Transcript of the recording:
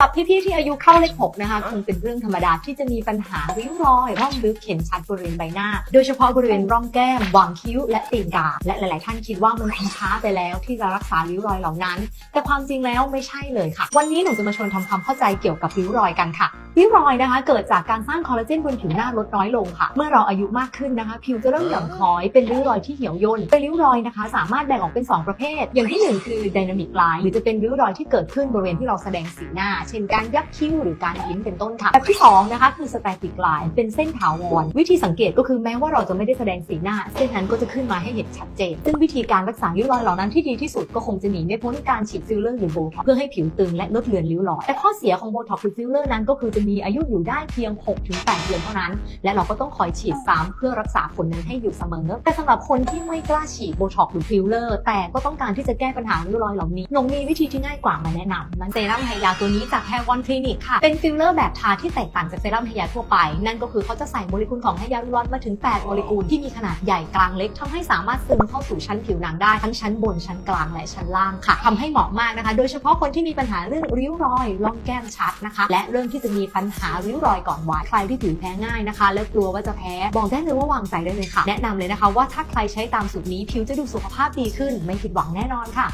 กับพี่ๆที่อายุเข้าเลขหกนะคะคงเป็นเรื่องธรรมดาที่จะมีปัญหาริ้วรอยร่องลึกเห็นชัดบริเวณใบหน้า โดยเฉพาะบริเวณร่องแก้มหว่างคิ้วและตีนกา และหลายๆ ท่านคิดว่ามันคงช้าไปแล้วที่จะรักษาริ้วรอยเหล่านั้น แต่ความจริงแล้วไม่ใช่เลยค่ะ วันนี้หนูจะมาชวนทำความเข้าใจเกี่ยวกับริ้วรอยกันค่ะริ้วรอยนะคะ เกิดจากการสร้างคอลลาเจนบนผิวหน้าลดน้อยลงค่ะ เมื่อเราอายุมากขึ้นนะคะ ผิวจะเริ่มหย่อนคล้อย เป็นริ้วรอยที่เหี่ยวย่นเป็นริ้วรอยนะคะ สามารถแบ่งออกเป็น 2 ประเภท อย่างที่หนึ่งคือไดนามิกไลน์หรือจะเป็นริ้วรอยที่เกิดขึ้นบริเวณที่เราแสดงสีหน้า เช่นการยักคิ้วหรือการยิ้มเป็นต้นค่ะแบบที่สองนะคะคือสแตติกไลน์เป็นเส้นถาวรวิธีสังเกตก็คือแม้ว่าเราจะไม่ได้แสดงสีหน้า เส้นนั้นก็จะขึ้นมาให้เห็นชัดเจน ซึ่งวิธีการรักษาริ้วรอยเหล่านั้นที่ดีที่สุดก็คงจะหนีไม่พ้นการฉีดฟิลเลอร์หรือโบท็อกเพื่อให้ผิวตึงและลดเลือนริ้วรอยแต่ข้อเสียของโบท็อกหรือฟิลเลอร์นั้นก็คือจะมีอายุอยู่ได้เพียง 6-8 เดือนเท่านั้น และเราก็ต้องคอยฉีดซ้ำเพื่อรักษาผลนั้นให้อยู่เสมอ แต่สำหรับคนที่ไม่กล้าฉีดโบท็อกหรือฟิลเลอร์แต่ก็ต้องการที่จะแก้ปัญหาริ้วรอยเหล่านี้หนงมีวิธีที่ง่ายกว่ามาแนะนำนั่นเซรั่มไฮยาตัวนี้จากแฮร์วันคลินิกค่ะ เป็นฟิลเลอร์แบบทาที่แตกต่างจากเซรั่มไฮยาทั่วไป นั่นก็คือเขาจะใส่โมเลกุลของไฮยาลูรอนมาถึง 8 โมเลกุลที่มีขนาดใหญ่กลางเล็กทำให้สามารถซึมเข้าสู่ชั้นผิวหนังได้ทั้งชั้นบนชั้นกลางและชั้นล่างค่ะทำให้เหมาะมากนะคะ โดยเฉพาะคนที่มีปัญหาเรื่องริ้วรอยร่องแก้มชัดนะคะ และเรื่องที่จะมีปัญหาริ้วรอยก่อนวัยใครที่ผิวแพ้ง่ายนะคะ และกลัวว่าจะแพ้บอกได้เลยว่าวางใจได้เลยค่ะ แนะนำเลยนะคะว่าถ้าใครใช้ตามสูตรนี้ผิวจะดูสุขภาพดีขึ้น ไม่ผิดหวังแน่นอนค่ะ